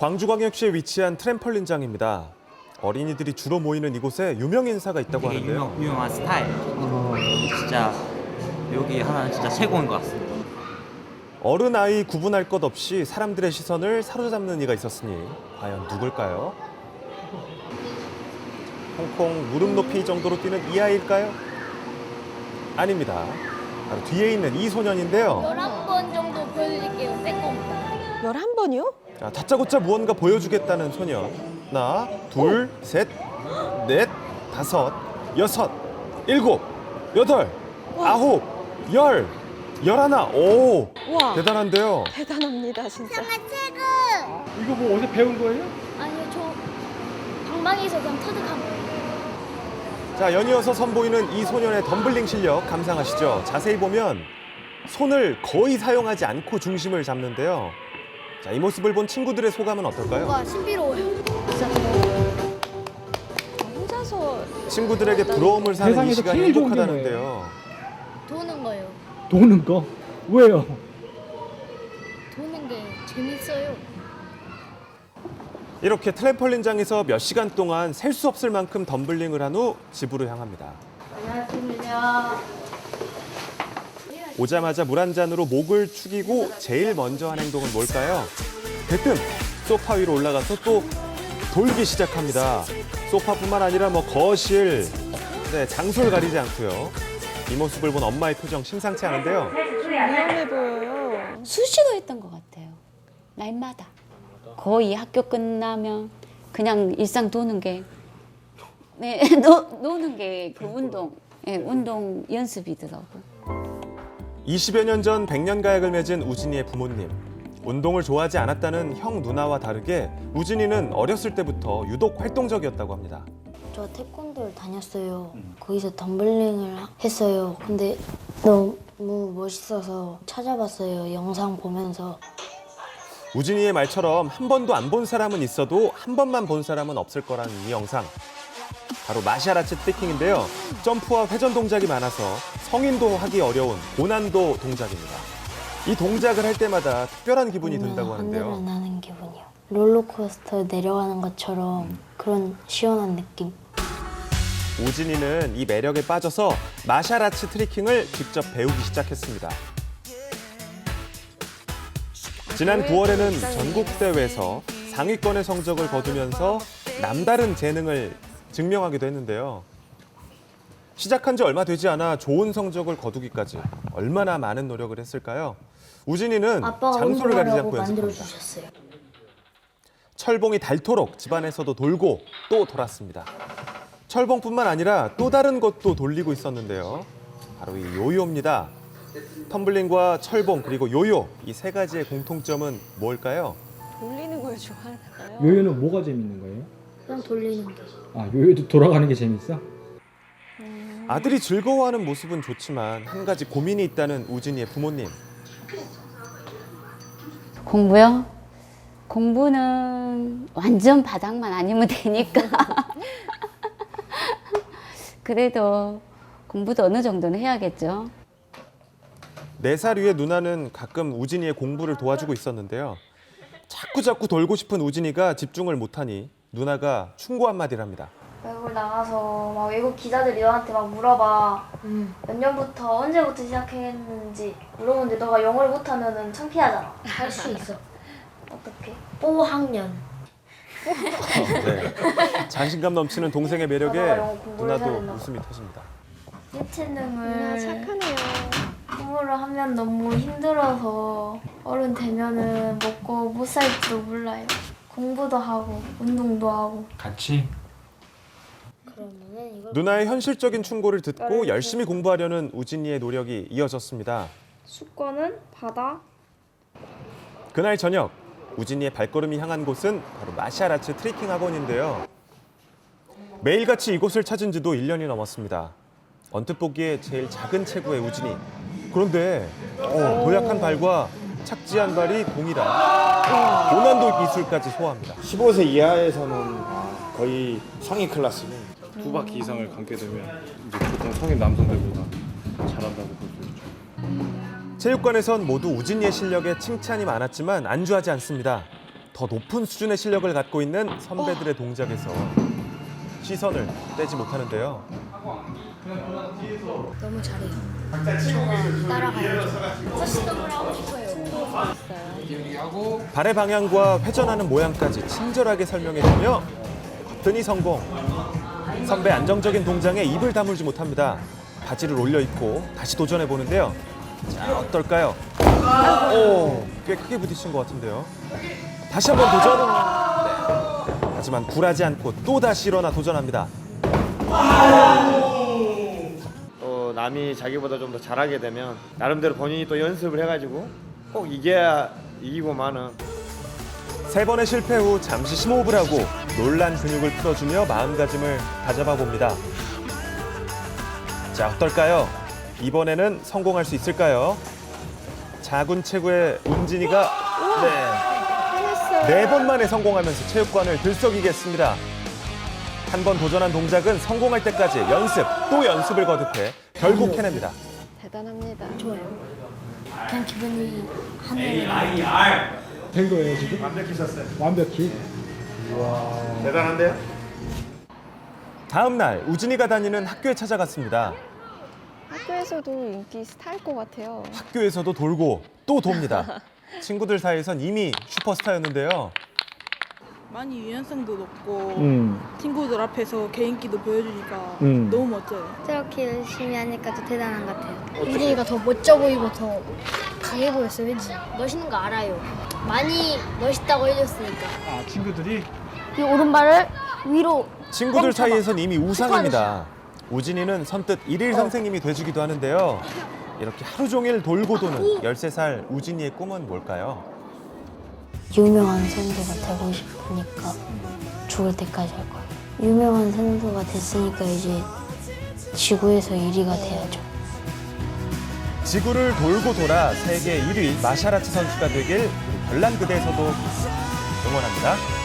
광주광역시에 위치한 트램펄린장입니다. 어린이들이 주로 모이는 이곳에 유명 인사가 있다고 되게 하는데요. 유명, 유명한 스타일. 진짜 여기 하나는 진짜 최고인 것 같습니다. 어른 아이 구분할 것 없이 사람들의 시선을 사로잡는 이가 있었으니 과연 누굴까요? 홍콩 무릎 높이 정도로 뛰는 이 아이일까요? 아닙니다. 바로 뒤에 있는 이 소년인데요. 겁니다. 11번이요? 자, 다짜고짜 무언가 보여주겠다는 소년. 하나, 둘, 셋, 넷, 다섯, 여섯, 일곱, 여덟, 아홉, 열, 열하나. 오, 와 대단한데요. 대단합니다 진짜. 이거 뭐 어디서 배운 거예요? 아니요, 저 방방에서 그냥 터득한 거예요. 자, 연이어서 선보이는 이 소년의 덤블링 실력 감상하시죠. 자세히 보면 손을 거의 사용하지 않고 중심을 잡는데요. 자, 이 모습을 본 친구들의 소감은 어떨까요? 뭔가 신비로워요. 혼자서 친구들에게 부러움을 사는 이 세상에서 시간이 제일 좋은 게 행복하다는데요. 도는 거요. 도는 거? 왜요? 도는 게 재밌어요. 이렇게 트램펄린장에서 몇 시간 동안 셀 수 없을 만큼 덤블링을 한 후 집으로 향합니다. 안녕하십니까. 오자마자 물 한 잔으로 목을 축이고 제일 먼저 한 행동은 뭘까요? 대뜸 소파 위로 올라가서 또 돌기 시작합니다. 소파뿐만 아니라 뭐 거실, 네, 장소를 가리지 않고요. 이 모습을 본 엄마의 표정 심상치 않은데요. 위험해 보여요. 수시로 했던 것 같아요. 날마다. 거의 학교 끝나면 그냥 일상 도는 게, 네, 노, 노는 게 그 운동, 예, 운동 연습이더라고요. 20여 년 전 백년가약을 맺은 우진이의 부모님. 운동을 좋아하지 않았다는 형 누나와 다르게 우진이는 어렸을 때부터 유독 활동적이었다고 합니다. 저 태권도를 다녔어요. 거기서 덤블링을 하- 했어요. 근데 너무 멋있어서 찾아봤어요. 영상 보면서. 우진이의 말처럼 한 번도 안 본 사람은 있어도 한 번만 본 사람은 없을 거라는 이 영상. 바로 마샤라츠 트래킹인데요. 점프와 회전 동작이 많아서 성인도 하기 어려운 고난도 동작입니다. 이 동작을 할 때마다 특별한 기분이 든다고 하는데요. 나는 기분이요. 롤러코스터 내려가는 것처럼 그런 시원한 느낌. 우진이는 이 매력에 빠져서 마샤라츠 트래킹을 직접 배우기 시작했습니다. 지난 9월에는 전국 대회에서 상위권의 성적을 거두면서 남다른 재능을 증명하기도 했는데요. 시작한 지 얼마 되지 않아 좋은 성적을 거두기까지 얼마나 많은 노력을 했을까요? 우진이는 아빠가 장소를 가리지 운동하라고 않고 만들어 연습합니다. 주셨어요. 철봉이 닳도록 집안에서도 돌고 또 돌았습니다. 철봉뿐만 아니라 또 다른 것도 돌리고 있었는데요. 바로 이 요요입니다. 텀블링과 철봉 그리고 요요 이 세 가지의 공통점은 뭘까요? 돌리는 걸 좋아하나 봐요. 요요는 뭐가 재밌는 거예요? 그냥 돌리는 게. 아 요요도 돌아가는 게 재밌어? 아들이 즐거워하는 모습은 좋지만 한 가지 고민이 있다는 우진이의 부모님. 공부요? 공부는 완전 바닥만 아니면 되니까. 그래도 공부도 어느 정도는 해야겠죠. 네 살 위의 누나는 가끔 우진이의 공부를 도와주고 있었는데요. 자꾸 자꾸 돌고 싶은 우진이가 집중을 못하니 누나가 충고 한마디를 합니다. 외국을 나가서 막 외국 기자들이 너한테 막 물어봐. 몇 년부터 언제부터 시작했는지 물어보는데 너가 영어를 못하면은 창피하잖아. 할 수 있어. 어떻게? 5학년. 네. 자신감 넘치는 동생의 매력에 영어 공부를 누나도 된다고. 웃음이 터집니다. 이 아, 체능을 착하네요. 공부를 하면 너무 힘들어서 어른 되면은 먹고 못 살지도 몰라요. 공부도 하고 운동도 하고 같이? 그러면은 이걸 누나의 현실적인 충고를 듣고 열심히 공부하려는 우진이의 노력이 이어졌습니다. 수권은 바다 그날 저녁 우진이의 발걸음이 향한 곳은 바로 마샤라츠 트레킹 학원인데요. 매일같이 이곳을 찾은 지도 1년이 넘었습니다. 언뜻 보기에 제일 작은 체구의 우진이. 그런데 어, 도약한 발과 착지 한 발이 동일한 고난도 기술까지 소화합니다. 15세 이하에서는 아, 거의 성인 클래스는 두 바퀴 이상을 감게 되면 이제 보통 성인 남성들보다 잘한다고 볼 수 있죠. 체육관에선 모두 우진이의 실력에 칭찬이 많았지만 안주하지 않습니다. 더 높은 수준의 실력을 갖고 있는 선배들의 동작에서 시선을 떼지 못하는데요. 너무 잘해요. 따라가야죠. 커스텀을 하고 싶어요. 발의 방향과 회전하는 모양까지 친절하게 설명해주며 거뜬히 성공. 선배 안정적인 동작에 입을 다물지 못합니다. 바지를 올려 입고 다시 도전해 보는데요. 자 어떨까요? 오, 꽤 크게 부딪힌 것 같은데요. 다시 한번 도전. 네. 하지만 굴하지 않고 또 다시 일어나 도전합니다. 또 남이 자기보다 좀 더 잘하게 되면 나름대로 본인이 또 연습을 해가지고 꼭 이겨야 이기고만은 세 번의 실패 후 잠시 심호흡을 하고 놀란 근육을 풀어주며 마음가짐을 다잡아 봅니다. 자, 어떨까요? 이번에는 성공할 수 있을까요? 자군 체구의 운진이가 네. 네 번 만에 성공하면서 체육관을 들썩이겠습니다. 한 번 도전한 동작은 성공할 때까지 연습 또 연습을 거듭해 결국 해냅니다. 대단합니다. 좋아요. 그냥 기분이 하늘에 된 거예요 지금? 완벽히셨어요. 완벽히. 대단한데요? 다음 날 우진이가 다니는 학교에 찾아갔습니다. 학교에서도 인기 스타일 것 같아요. 학교에서도 돌고 또 돕니다. 친구들 사이에선 이미 슈퍼스타였는데요. 많이 유연성도 높고 음. 친구들 앞에서 개인기도 보여주니까 음. 너무 멋져요. 저렇게 열심히 하니까 더 대단한 것 같아요. 우진이가 더 멋져 보이고 더 강해 보였어, 왠지. 멋있는 거 알아요. 많이 멋있다고 해줬으니까. 아 친구들이 이 오른발을 위로 친구들 뻥 쳐봐. 사이에선 이미 우상입니다. 우진이는 선뜻 일일 선생님이 돼주기도 하는데요. 이렇게 하루 종일 돌고 도는 13살 우진이의 꿈은 뭘까요? 유명한 선수가 되고 싶으니까 죽을 때까지 할 거예요. 유명한 선수가 됐으니까 이제 지구에서 1위가 돼야죠. 지구를 돌고 돌아 세계 1위 마샤라츠 선수가 되길 우리 별난 그대에서도 응원합니다.